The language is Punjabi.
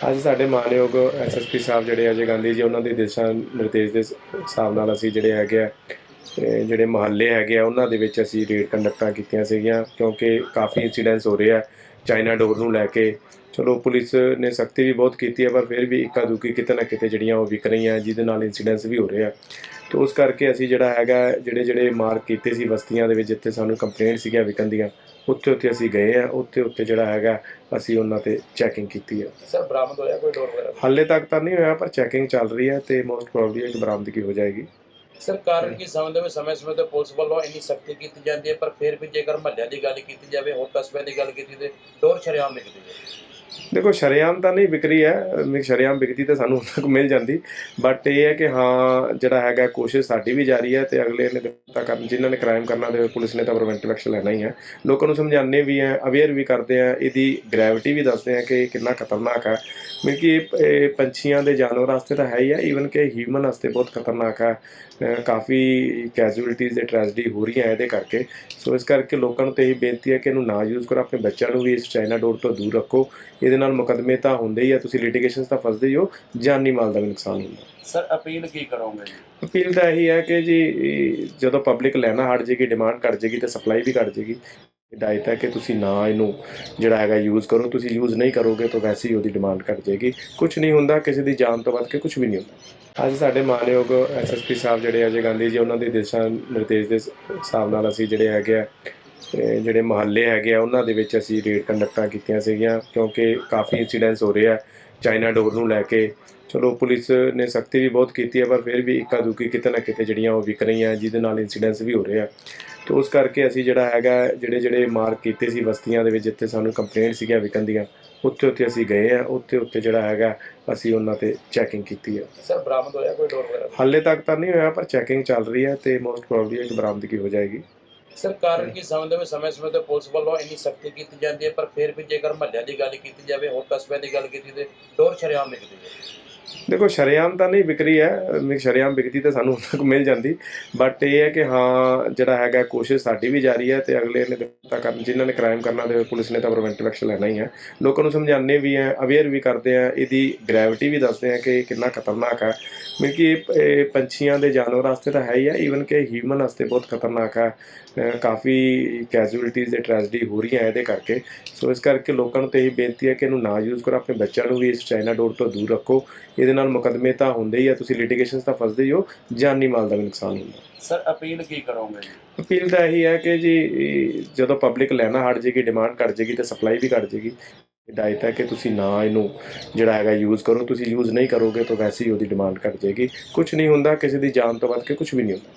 ਅੱਜ ਸਾਡੇ ਮਾਨਯੋਗ ਐਸਐਸਪੀ ਸਾਹਿਬ ਜਿਹੜੇ ਅਜੇ ਗਾਂਧੀ ਜੀ, ਉਹਨਾਂ ਦੇ ਦਿਸ਼ਾ ਨਿਰਦੇਸ਼ ਦੇ ਹਿਸਾਬ ਨਾਲ ਅਸੀਂ ਜਿਹੜੇ ਹੈਗੇ ਆ ਜਿਹੜੇ ਮਹੱਲੇ ਹੈਗੇ ਆ, ਉਹਨਾਂ ਦੇ ਵਿੱਚ ਅਸੀਂ ਰੇਡ ਕੰਡਕਟਾਂ ਕੀਤੀਆਂ ਸੀਗੀਆਂ, ਕਿਉਂਕਿ ਕਾਫੀ ਇਨਸੀਡੈਂਟਸ ਹੋ ਰਹੇ ਆ ਚਾਈਨਾ ਡੋਰ ਨੂੰ ਲੈ ਕੇ। ਚਲੋ, ਪੁਲਿਸ ਨੇ ਸਖਤੀ ਵੀ ਬਹੁਤ ਕੀਤੀ ਹੈ ਪਰ ਫਿਰ ਵੀ ਇੱਕਾ ਦੁੱਕੀ ਕਿਤੇ ਨਾ ਕਿਤੇ ਜਿਹੜੀਆਂ ਉਹ ਵਿਕ ਰਹੀਆਂ, ਜਿਹਦੇ ਨਾਲ ਇਨਸੀਡੈਂਟਸ ਵੀ ਹੋ ਰਹੇ ਆ। ਤੇ ਉਸ ਕਰਕੇ ਅਸੀਂ ਜਿਹੜਾ ਹੈਗਾ ਜਿਹੜੇ ਜਿਹੜੇ ਮਾਰਕ ਕੀਤੇ ਸੀ ਬਸਤੀਆਂ ਦੇ ਵਿੱਚ ਜਿੱਥੇ ਸਾਨੂੰ ਕੰਪਲੇਂਟ ਸੀਗੀਆਂ ਵਿਕਣ ਦੀਆਂ ਉੱਥੇ ਉੱਥੇ ਅਸੀਂ ਗਏ ਆ ਉੱਥੇ ਉੱਥੇ ਜਿਹੜਾ ਹੈਗਾ ਅਸੀਂ ਉਹਨਾਂ ਤੇ ਚੈਕਿੰਗ ਕੀਤੀ ਹੈ ਸਰ ਬਰਾਮਦ ਹੋਇਆ ਕੋਈ ਡੋਰ ਵਗੈਰਾ? ਹਾਲੇ ਤੱਕ ਤਾਂ ਨਹੀਂ ਹੋਇਆ ਪਰ ਚੈਕਿੰਗ ਚੱਲ ਰਹੀ ਹੈ ਤੇ ਮੋਸਟ ਪ੍ਰੋਬਬਲੀ ਇੱਕ ਬਰਾਮਦਗੀ ਹੋ ਜਾਏਗੀ। ਸਰ ਕਾਰਨ ਕੀ ਸਮਝਦੇ ਵਿੱਚ ਸਮੇਂ ਸਮੇਂ ਤੇ ਪੁਲਿਸ ਵੱਲੋਂ ਇੰਨੀ ਸਖਤੀ ਕੀਤੀ ਜਾਂਦੀ ਹੈ ਪਰ ਫਿਰ ਵੀ ਜੇਕਰ ਮਹੱਲਿਆਂ ਦੀ ਗੱਲ ਕੀਤੀ ਜਾਵੇ ਹੋਰ ਕਸਬਿਆਂ ਦੀ ਗੱਲ ਕੀਤੀ ਤੇ ਡੋਰ ਸ਼ਰੇਆਮ ਵਿਕਦੀ ਹੈ ਦੇਖੋ, ਸ਼ਰੇਆਮ ਤਾਂ ਨਹੀਂ ਵਿਕਰੀ ਹੈ। ਮੈਂ ਸ਼ਰੇਆਮ ਵਿਕਦੀ ਤਾਂ ਸਾਨੂੰ ਉਦੋਂ ਤੱਕ ਮਿਲ ਜਾਂਦੀ। ਬਟ ਇਹ ਹੈ ਕਿ ਹਾਂ, ਜਿਹੜਾ ਹੈਗਾ ਕੋਸ਼ਿਸ਼ ਸਾਡੀ ਵੀ ਜਾਰੀ ਹੈ ਤੇ ਅਗਲੇ ਨੇ ਤਾਂ ਕਰਨ, ਜਿਨ੍ਹਾਂ ਨੇ ਕ੍ਰਾਈਮ ਕਰਨਾ ਤੇ ਪੁਲਿਸ ਨੇ ਤਾਂ ਪ੍ਰੀਵੈਂਟਿਵ ਐਕਸ਼ਨ ਲੈਣਾ ਹੀ ਹੈ। ਲੋਕਾਂ ਨੂੰ ਸਮਝਾਉਂਦੇ ਵੀ ਹੈ ਅਵੇਅਰ ਵੀ ਕਰਦੇ ਆ ਇਹਦੀ ਗ੍ਰੈਵਿਟੀ ਵੀ ਦੱਸਦੇ ਆ ਕਿ ਇਹ ਕਿੰਨਾ ਖਤਰਨਾਕ ਹੈ। ਮਤਲਬ ਇਹ- ਪੰਛੀਆਂ ਦੇ ਜਾਨਵਰ ਵਾਸਤੇ ਤਾਂ ਹੈ ਹੀ ਹੈ ਈਵਨ ਕਿ ਹਿਊਮਨ ਵਾਸਤੇ ਬਹੁਤ ਖਤਰਨਾਕ ਹੈ। ਕਾਫੀ ਕੈਜੂਅਲਟੀਜ਼ ਤੇ ਟ੍ਰੈਜਡੀ ਹੋ ਰਹੀਆਂ ਇਹਦੇ ਕਰਕੇ। ਸੋ ਇਸ ਕਰਕੇ ਲੋਕਾਂ ਨੂੰ ਤੇ ਇਹੀ ਬੇਨਤੀ ਹੈ ਕਿ ਇਹਨੂੰ ਨਾ ਯੂਜ਼ ਕਰੋ, ਆਪਣੇ ਬੱਚਿਆਂ ਨੂੰ ਵੀ ਇਸ ਚਾਈਨਾ ਡੋਰ ਤੋਂ ਦੂਰ ਰੱਖੋ। ਇਹਦੇ ਨਾਲ ਮੁਕੱਦਮੇ ਤਾਂ ਹੁੰਦੇ ਹੀ ਆ ਤੁਸੀਂ ਲਿਟੀਗੇਸ਼ਨਸ ਤਾਂ ਫਸਦੇ ਹੀ ਹੋ ਜਾਨੀ ਮਾਲ ਦਾ ਵੀ ਨੁਕਸਾਨ ਹੁੰਦਾ। ਸਰ ਅਪੀਲ ਕੀ ਕਰੋਗੇ ਅਪੀਲ ਤਾਂ ਇਹੀ ਹੈ ਕਿ ਜੀ ਜਦੋਂ ਪਬਲਿਕ ਲੈਣਾ ਹਟ ਜੇਗੀ ਡਿਮਾਂਡ ਘਟ ਜੇਗੀ ਤੇ ਸਪਲਾਈ ਵੀ ਘਟ ਜੇਗੀ ਹਦਾਇਤ ਹੈ ਕਿ ਤੁਸੀਂ ਨਾ ਇਹਨੂੰ ਜਿਹੜਾ ਹੈਗਾ ਯੂਜ਼ ਕਰੋ ਤੁਸੀਂ ਯੂਜ਼ ਨਹੀਂ ਕਰੋਗੇ ਤਾਂ ਵੈਸੇ ਹੀ ਉਹਦੀ ਡਿਮਾਂਡ ਘਟ ਜੇਗੀ। ਕੁਝ ਨਹੀਂ ਹੁੰਦਾ ਕਿਸੇ ਦੀ ਜਾਨ ਤੋਂ ਵੱਧ ਕੇ ਕੁਝ ਵੀ ਨਹੀਂ ਹੁੰਦਾ। ਅੱਜ ਸਾਡੇ ਮਾਨਯੋਗ ਐਸਐਸਪੀ ਸਾਹਿਬ ਜਿਹੜੇ ਅਜੇ ਗਾਂਧੀ ਜੀ ਉਹਨਾਂ ਦੇ ਦਿਸ਼ਾ ਨਿਰਦੇਸ਼ ਦੇ ਹਿਸਾਬ ਨਾਲ ਅਸੀਂ ਜਿਹੜੇ ਹੈਗੇ ਆ ਜਿਹੜੇ ਮਹੱਲੇ ਹੈਗੇ ਆ ਉਹਨਾਂ ਦੇ ਵਿੱਚ ਅਸੀਂ ਰੇਡ ਕੰਡਕਟਾਂ ਕੀਤੀਆਂ ਸੀਗੀਆਂ ਕਿਉਂਕਿ ਕਾਫੀ ਇਨਸੀਡੈਂਟਸ ਹੋ ਰਹੇ ਆ ਚਾਈਨਾ ਡੋਰ ਨੂੰ ਲੈ ਕੇ। ਚਲੋ ਪੁਲਿਸ ਨੇ ਸਖਤੀ ਵੀ ਬਹੁਤ ਕੀਤੀ ਹੈ ਪਰ ਫਿਰ ਵੀ ਇੱਕਾ ਦੁੱਕੀ ਕਿਤੇ ਨਾ ਕਿਤੇ ਜਿਹੜੀਆਂ ਉਹ ਵਿਕ ਰਹੀਆਂ ਜਿਹਦੇ ਨਾਲ ਇਨਸੀਡੈਂਟਸ ਵੀ ਹੋ ਰਹੇ ਆ। ਤੇ ਉਸ ਕਰਕੇ ਅਸੀਂ ਜਿਹੜਾ ਹੈਗਾ ਜਿਹੜੇ ਜਿਹੜੇ ਮਾਰਕ ਕੀਤੇ ਸੀ ਬਸਤੀਆਂ ਦੇ ਵਿੱਚ ਜਿੱਥੇ ਸਾਨੂੰ ਕੰਪਲੇਂਟ ਸੀਗੀਆਂ ਵਿਕਣ ਦੀਆਂ ਉੱਥੇ ਉੱਥੇ ਅਸੀਂ ਗਏ ਆ ਉੱਥੇ ਉੱਥੇ ਜਿਹੜਾ ਹੈਗਾ ਅਸੀਂ ਉਹਨਾਂ ਤੇ ਚੈਕਿੰਗ ਕੀਤੀ ਹੈ ਸਰ ਬਰਾਮਦ ਹੋਇਆ ਕੋਈ ਡੋਰ ਵਗੈਰਾ? ਹਾਲੇ ਤੱਕ ਤਾਂ ਨਹੀਂ ਹੋਇਆ ਪਰ ਚੈਕਿੰਗ ਚੱਲ ਰਹੀ ਹੈ ਤੇ ਮੋਸਟ ਪ੍ਰੋਬਬਲੀ ਇੱਕ ਬਰਾਮਦਗੀ ਹੋ ਜਾਏਗੀ। ਸਰ ਕਾਰਨ ਕੀ ਸਮਝਦੇ ਵਿੱਚ ਸਮੇਂ ਸਮੇਂ ਤੇ ਪੁਲਿਸ ਵੱਲੋਂ ਇੰਨੀ ਸਖਤੀ ਕੀਤੀ ਜਾਂਦੀ ਹੈ ਪਰ ਫਿਰ ਵੀ ਜੇਕਰ ਮਹੱਲਿਆਂ ਦੀ ਗੱਲ ਕੀਤੀ ਜਾਵੇ ਹੋਰ ਕਸਬਿਆਂ ਦੀ ਗੱਲ ਕੀਤੀ ਤੇ ਡੋਰ ਸ਼ਰੇਆਮ ਵਿਕਦੀ ਹੈ ਦੇਖੋ, ਸ਼ਰੇਆਮ ਤਾਂ ਨਹੀਂ ਵਿਕਰੀ ਹੈ। ਮੈਂ ਸ਼ਰੇਆਮ ਵਿਕਦੀ ਤਾਂ ਸਾਨੂੰ ਉਦੋਂ ਤੱਕ ਮਿਲ ਜਾਂਦੀ। ਬਟ ਇਹ ਹੈ ਕਿ ਹਾਂ, ਜਿਹੜਾ ਹੈਗਾ, ਕੋਸ਼ਿਸ਼ ਸਾਡੀ ਵੀ ਜਾਰੀ ਹੈ ਤੇ ਅਗਲੇ ਨੇ ਤਾਂ ਕਰਨ ਜਿਨ੍ਹਾਂ ਨੇ ਕ੍ਰਾਈਮ ਕਰਨਾ, ਤੇ ਪੁਲਿਸ ਨੇ ਤਾਂ ਪ੍ਰੀਵੈਂਟਿਵ ਐਕਸ਼ਨ ਲੈਣਾ ਹੀ ਹੈ। ਲੋਕਾਂ ਨੂੰ ਸਮਝਾਉਂਦੇ ਵੀ ਹੈ ਅਵੇਅਰ ਵੀ ਕਰਦੇ ਆ ਇਹਦੀ ਗ੍ਰੈਵਿਟੀ ਵੀ ਦੱਸਦੇ ਆ ਕਿ ਇਹ ਕਿੰਨਾ ਖਤਰਨਾਕ ਹੈ। ਕਿਉਂਕਿ ਇਹ- ਪੰਛੀਆਂ ਦੇ ਜਾਨਵਰਾਂ ਵਾਸਤੇ ਤਾਂ ਹੈ ਹੀ ਹੈ ਈਵਨ ਕਿ ਹਿਊਮਨ ਵਾਸਤੇ ਬਹੁਤ ਖਤਰਨਾਕ ਹੈ। ਕਾਫੀ ਕੈਜੂਅਲਟੀਜ਼ ਤੇ ਟ੍ਰੈਜਡੀ ਹੋ ਰਹੀਆਂ ਇਹਦੇ ਕਰਕੇ। ਸੋ ਇਸ ਕਰਕੇ ਲੋਕਾਂ ਨੂੰ ਤੇ ਇਹੀ ਬੇਨਤੀ ਹੈ ਕਿ ਇਹਨੂੰ ਨਾ ਯੂਜ਼ ਕਰੋ, ਆਪਣੇ ਬੱਚਿਆਂ ਨੂੰ ਵੀ ਇਸ ਚਾਈਨਾ ਡੋਰ ਤੋਂ ਦੂਰ ਰੱਖੋ। ਇਹਦੇ ਨਾਲ ਮੁਕੱਦਮੇ ਤਾਂ ਹੁੰਦੇ ਹੀ ਆ ਤੁਸੀਂ ਲਿਟੀਗੇਸ਼ਨਸ ਤਾਂ ਫਸਦੇ ਹੀ ਹੋ ਜਾਨੀ ਮਾਲ ਦਾ ਵੀ ਨੁਕਸਾਨ ਹੁੰਦਾ। ਸਰ ਅਪੀਲ ਕੀ ਕਰੋਗੇ ਜੀ? ਅਪੀਲ ਤਾਂ ਇਹੀ ਹੈ ਕਿ ਜੀ ਜਦੋਂ ਪਬਲਿਕ ਲੈਣਾ ਹਟ ਜੇਗੀ ਡਿਮਾਂਡ ਘਟ ਜੇਗੀ ਤੇ ਸਪਲਾਈ ਵੀ ਘਟ ਜੇਗੀ ਹਦਾਇਤ ਹੈ ਕਿ ਤੁਸੀਂ ਨਾ ਇਹਨੂੰ ਜਿਹੜਾ ਹੈਗਾ ਯੂਜ਼ ਕਰੋ ਤੁਸੀਂ ਯੂਜ਼ ਨਹੀਂ ਕਰੋਗੇ ਤਾਂ ਵੈਸੇ ਹੀ ਉਹਦੀ ਡਿਮਾਂਡ ਘਟ ਜੇਗੀ। ਕੁਝ ਨਹੀਂ ਹੁੰਦਾ ਕਿਸੇ ਦੀ ਜਾਨ ਤੋਂ ਵੱਧ ਕੇ ਕੁਝ ਵੀ ਨਹੀਂ ਹੁੰਦਾ।